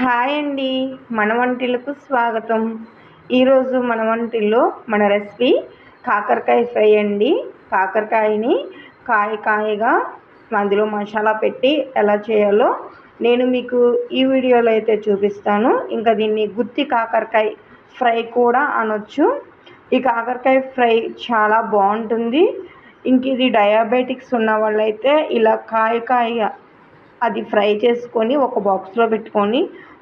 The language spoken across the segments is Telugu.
హాయ్ అండి మన వంటిలకు స్వాగతం. ఈరోజు మన వంటిల్లో మన రెసిపీ కాకరకాయ ఫ్రై అండి. కాకరకాయని కాయ కాయగా అందులో మసాలా పెట్టి ఎలా చేయాలో నేను మీకు ఈ వీడియోలో అయితే చూపిస్తాను. ఇంకా దీన్ని గుత్తి కాకరకాయ ఫ్రై కూడా అనొచ్చు. ఈ కాకరకాయ ఫ్రై చాలా బాగుంటుంది. ఇంక ఇది డయాబెటిక్స్ ఉన్న వాళ్ళైతే ఇలా కాయ కాయ అది ఫ్రై చేసుకొని ఒక బాక్స్లో పెట్టుకొని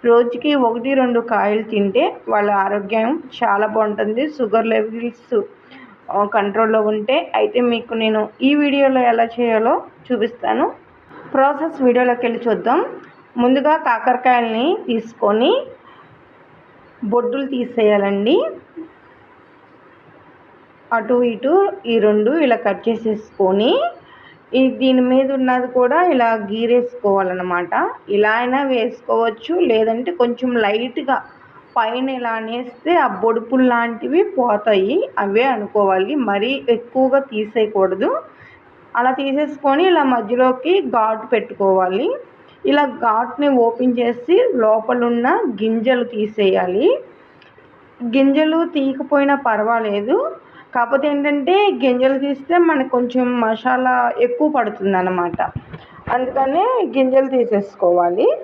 రోజుకి ఒకటి రెండు కాయలు తింటే వాళ్ళ ఆరోగ్యం చాలా బాగుంటుంది. షుగర్ లెవెల్స్ కంట్రోల్లో ఉంటే అయితే మీకు నేను ఈ వీడియోలో ఎలా చేయాలో చూపిస్తాను. ప్రాసెస్ వీడియోలోకి వెళ్ళి చూద్దాం. ముందుగా కాకరకాయలని తీసుకొని బొడ్డులు తీసేయాలండి. అటు ఇటు ఈ రెండు ఇలా కట్ చేసేసుకొని ఈ దీని మీద ఉన్నది కూడా ఇలా గీరేసుకోవాలన్నమాట. ఇలా అయినా వేసుకోవచ్చు లేదంటే కొంచెం లైట్గా పైన ఇలా అనేస్తే ఆ బొడుపులు లాంటివి పోతాయి. అవే అనుకోవాలి. మరీ ఎక్కువగా తీసేయకూడదు. అలా తీసేసుకొని ఇలా మధ్యలోకి ఘాటు పెట్టుకోవాలి. ఇలా ఘాట్ని ఓపెన్ చేసి లోపలున్న గింజలు తీసేయాలి. గింజలు తీయకపోయినా పర్వాలేదు. కాకపోతే ఏంటంటే గింజలు తీస్తే మనకు కొంచెం మసాలా ఎక్కువ పడుతుంది అన్నమాట అందుకనే గింజలు తీసేసుకోవాలి.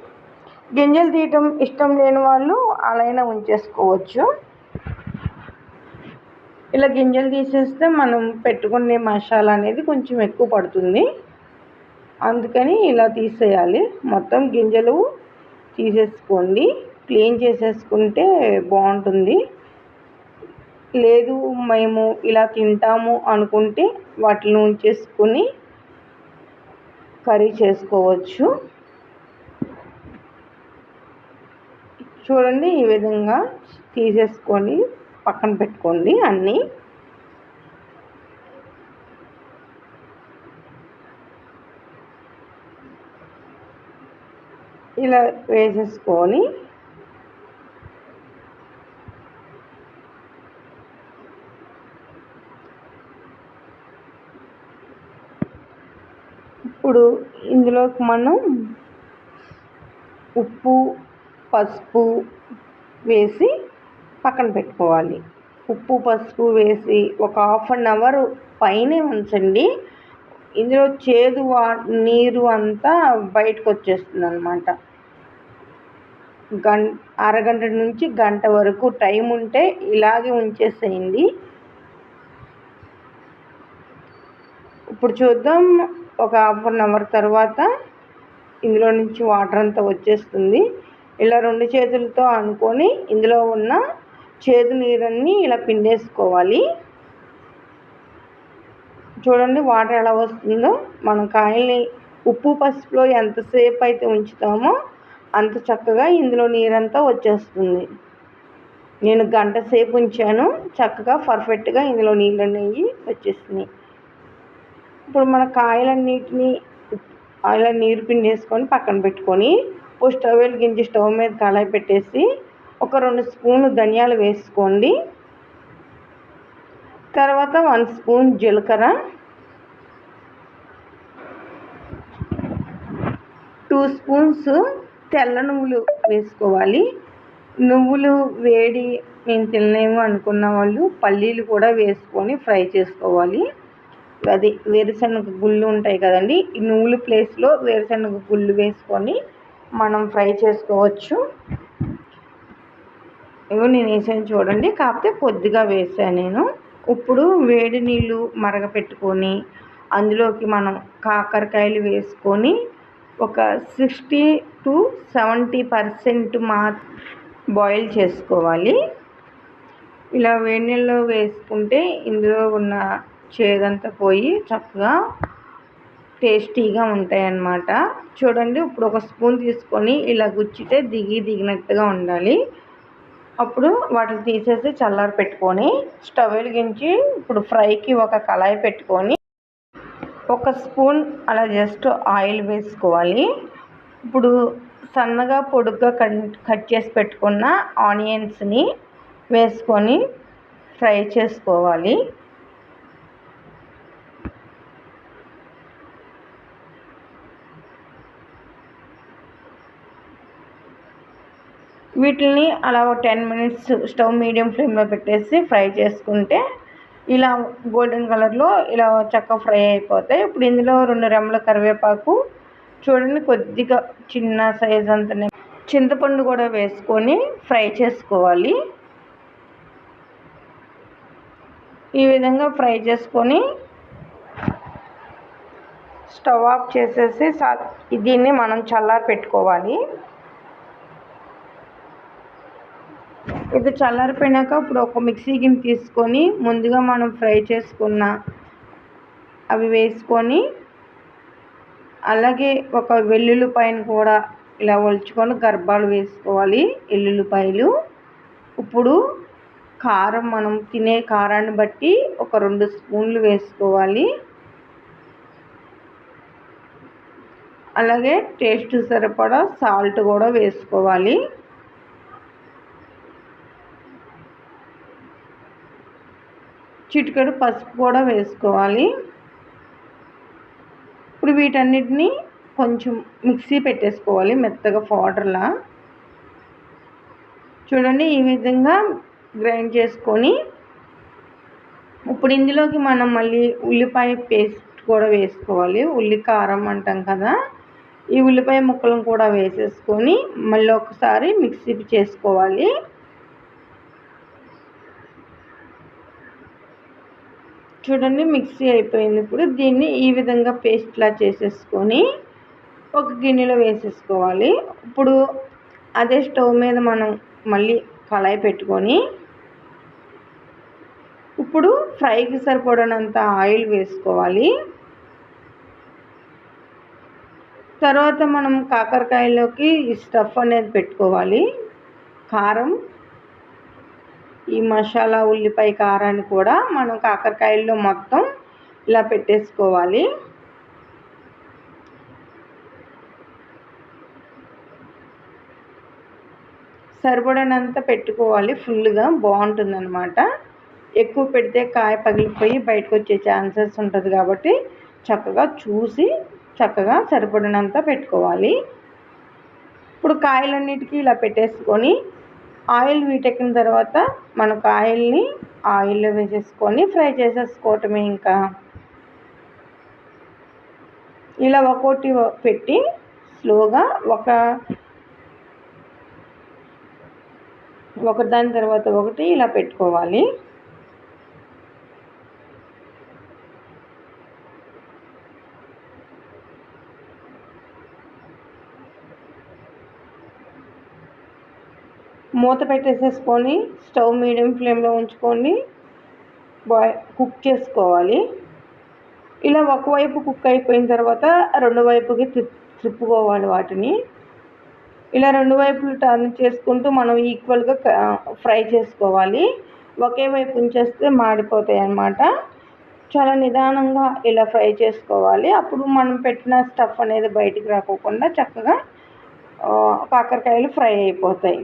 గింజలు తీయటం ఇష్టం లేని వాళ్ళు అలా ఉంచేసుకోవచ్చు. ఇలా గింజలు తీసేస్తే మనం పెట్టుకునే మసాలా అనేది కొంచెం ఎక్కువ పడుతుంది. అందుకని ఇలా తీసేయాలి. మొత్తం గింజలు తీసేసుకోండి. క్లీన్ చేసేసుకుంటే బాగుంటుంది. లేదు మేము ఇలా తింటాము అనుకుంటే వాటిని ఉంచేసుకొని కర్రీ చేసుకోవచ్చు. చూడండి ఈ విధంగా తీసేసుకొని పక్కన పెట్టుకోండి అన్నీ. ఇలా వేసేసుకొని ఇప్పుడు ఇందులోకి మనం ఉప్పు పసుపు వేసి పక్కన పెట్టుకోవాలి. ఉప్పు పసుపు వేసి ఒక హాఫ్ అన్ అవర్ పైనే ఉంచండి. ఇందులో చేదు వా నీరు అంతా బయటకు వచ్చేస్తుంది అనమాట గం అరగంట నుంచి గంట వరకు టైం ఉంటే ఇలాగే ఉంచేసేయండి. ఇప్పుడు చూద్దాం ఒక హాఫ్ అన్ అవర్ తర్వాత ఇందులో నుంచి వాటర్ అంతా వచ్చేస్తుంది. ఇలా రెండు చేతులతో అనుకొని ఇందులో ఉన్న చేదు నీరన్నీ ఇలా పిండేసుకోవాలి. చూడండి వాటర్ ఎలా వస్తుందో. మనం కాయల్ని ఉప్పు పసుపులో ఎంతసేపు అయితే ఉంచుతామో అంత చక్కగా ఇందులో నీరంతా వచ్చేస్తుంది. నేను గంట సేపు ఉంచాను. చక్కగా పర్ఫెక్ట్గా ఇందులో నీళ్ళు అనేవి వచ్చేసినాయి. ఇప్పుడు మన కాయలన్నిటిని ఇలా నీరు పిండేసుకొని పక్కన పెట్టుకొని ఓ స్టవ్ వెలిగించి స్టవ్ మీద కళాయి పెట్టేసి ఒక రెండు స్పూన్లు ధనియాలు వేసుకోండి. తర్వాత వన్ స్పూన్ జీలకర్ర టూ స్పూన్స్ తెల్ల నువ్వులు వేసుకోవాలి. నువ్వులు వేడి మేము తినలేము అనుకున్న వాళ్ళు పల్లీలు కూడా వేసుకొని ఫ్రై చేసుకోవాలి. అది వేరుశనగ గుళ్ళు ఉంటాయి కదండి. ఈ నువ్వుల ప్లేస్లో వేరుశనగ గుళ్ళు వేసుకొని మనం ఫ్రై చేసుకోవచ్చు. ఇవి నేను వేసాను చూడండి. కాకపోతే కొద్దిగా వేసాను నేను. ఇప్పుడు వేడి నీళ్ళు మరగపెట్టుకొని అందులోకి మనం కాకరకాయలు వేసుకొని ఒక సిక్స్టీ టు సెవెంటీ పర్సెంట్ మా బాయిల్ చేసుకోవాలి. ఇలా వేడి నీళ్ళలో వేసుకుంటే ఇందులో ఉన్న చేదంతా పోయి చక్కగా టేస్టీగా ఉంటాయి అన్నమాట చూడండి ఇప్పుడు ఒక స్పూన్ తీసుకొని ఇలా గుచ్చితే దిగి దిగినట్టుగా ఉండాలి. అప్పుడు వాటిని తీసేసి చల్లారి పెట్టుకొని స్టవ్ వెలిగించి ఇప్పుడు ఫ్రైకి ఒక కళాయి పెట్టుకొని ఒక స్పూన్ అలా జస్ట్ ఆయిల్ వేసుకోవాలి. ఇప్పుడు సన్నగా పొడుగ్గా కట్ చేసి పెట్టుకున్న ఆనియన్స్ని వేసుకొని ఫ్రై చేసుకోవాలి. వీటిని అలా ఒక టెన్ మినిట్స్ స్టవ్ మీడియం ఫ్లేమ్లో పెట్టేసి ఫ్రై చేసుకుంటే ఇలా గోల్డెన్ కలర్లో ఇలా చక్కగా ఫ్రై అయిపోతాయి. ఇప్పుడు ఇందులో రెండు రెమ్మల కరివేపాకు చూడండి కొద్దిగా చిన్న సైజ్ అంతనే. చింతపండు కూడా వేసుకొని ఫ్రై చేసుకోవాలి. ఈ విధంగా ఫ్రై చేసుకొని స్టవ్ ఆఫ్ చేసేసి దీన్ని మనం చల్లారి పెట్టుకోవాలి ఇది చల్లారిపోయినాక ఇప్పుడు ఒక మిక్సీ గిన్నె తీసుకొని ముందుగా మనం ఫ్రై చేసుకున్న అవి వేసుకొని అలాగే ఒక వెల్లుల్లిపాయను కూడా ఇలా ఒలుచుకొని గర్భాలు వేసుకోవాలి ఎల్లుల్లిపాయలు ఇప్పుడు కారం మనం తినే కారాన్ని బట్టి ఒక రెండు స్పూన్లు వేసుకోవాలి. అలాగే టేస్ట్ సరిపడా సాల్ట్ కూడా వేసుకోవాలి. చిటికెడు పసుపు కూడా వేసుకోవాలి. ఇప్పుడు వీటన్నిటిని కొంచెం మిక్సీ పెట్టేసుకోవాలి మెత్తగా పౌడర్లా. చూడండి ఈ విధంగా గ్రైండ్ చేసుకొని ఇప్పుడు ఇందులోకి మనం మళ్ళీ ఉల్లిపాయ పేస్ట్ కూడా వేసుకోవాలి. ఉల్లి కారం అంటాం కదా ఈ ఉల్లిపాయ ముక్కలను కూడా వేసేసుకొని మళ్ళీ ఒకసారి మిక్సీ చేసుకోవాలి. చూడండి మిక్సీ అయిపోయింది ఇప్పుడు. దీన్ని ఈ విధంగా పేస్ట్లా చేసేసుకొని ఒక గిన్నెలో వేసేసుకోవాలి. ఇప్పుడు అదే స్టవ్ మీద మనం మళ్ళీ కళాయి పెట్టుకొని ఇప్పుడు ఫ్రైకి సరిపడనంత ఆయిల్ వేసుకోవాలి. తర్వాత మనం కాకరకాయలోకి ఈ స్టఫ్ అనేది పెట్టుకోవాలి. కారం ఈ మసాలా ఉల్లిపాయ కారాన్ని కూడా మనం కాకరకాయల్లో మొత్తం ఇలా పెట్టేసుకోవాలి. సరిపడనంత పెట్టుకోవాలి. ఫుల్గా బాగుంటుందన్నమాట. ఎక్కువ పెడితే కాయ పగిలిపోయి బయటకు వచ్చే ఛాన్సెస్ ఉంటుంది కాబట్టి చక్కగా చూసి చక్కగా సరిపడినంత పెట్టుకోవాలి. ఇప్పుడు కాయలన్నిటికీ ఇలా పెట్టేసుకొని ఆయిల్ వీటెక్కిన తర్వాత మనకు ఆయిల్ని ఆయిల్లో వేసేసుకొని ఫ్రై చేసేసుకోవటమే ఇంకా. ఇలా ఒక్కోటి పెట్టి స్లోగా ఒక ఒకదాని తర్వాత ఒకటి ఇలా పెట్టుకోవాలి. మూత పెట్టేసేసుకొని స్టవ్ మీడియం ఫ్లేమ్లో ఉంచుకొని బాయ్ కుక్ చేసుకోవాలి. ఇలా ఒకవైపు కుక్ అయిపోయిన తర్వాత రెండు వైపుకి తిప్పుకోవాలి వాటిని. ఇలా రెండు వైపులు టర్న్ చేసుకుంటూ మనం ఈక్వల్గా ఫ్రై చేసుకోవాలి. ఒకే వైపు ఉంచేస్తే మాడిపోతాయి అన్నమాట. చాలా నిదానంగా ఇలా ఫ్రై చేసుకోవాలి. అప్పుడు మనం పెట్టిన స్టఫ్ అనేది బయటికి రాకోకుండా చక్కగా కాకరకాయలు ఫ్రై అయిపోతాయి.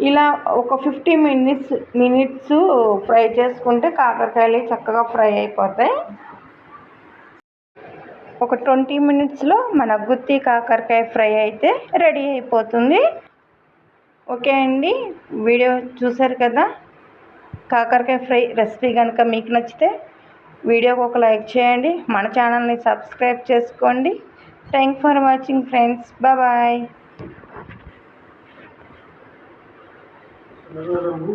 ఇలా ఒక ఫిఫ్టీ మినిట్స్ మినిట్స్ ఫ్రై చేసుకుంటే కాకరకాయలు చక్కగా ఫ్రై అయిపోతాయి. ఒక ట్వంటీ మినిట్స్లో మన గుత్తి కాకరకాయ ఫ్రై అయితే రెడీ అయిపోతుంది. ఓకే అండి వీడియో చూసారు కదా? కాకరకాయ ఫ్రై రెసిపీ కనుక మీకు నచ్చితే వీడియోకి ఒక లైక్ చేయండి మన ఛానల్ని సబ్స్క్రైబ్ చేసుకోండి. Thank for watching friends. Bye. международном